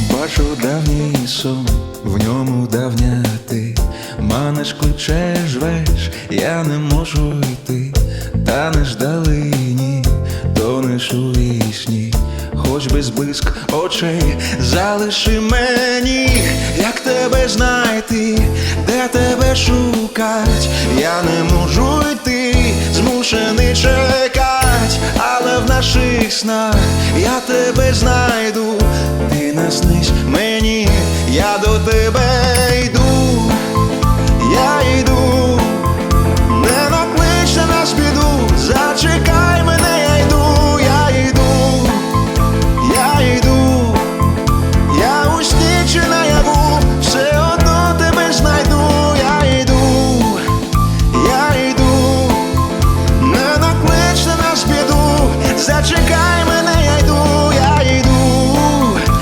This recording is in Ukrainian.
Бачу давній сон, в ньому давня ти. Манеш, кличеш, жвеш, я не можу йти, танеш далині, тонеш у вісні, хоч би зблиск очей, залиши мені, як тебе знайти, де тебе шукать, я не можу йти, змушений чекать, але в наших снах я тебе знайду, ти мені, я до тебе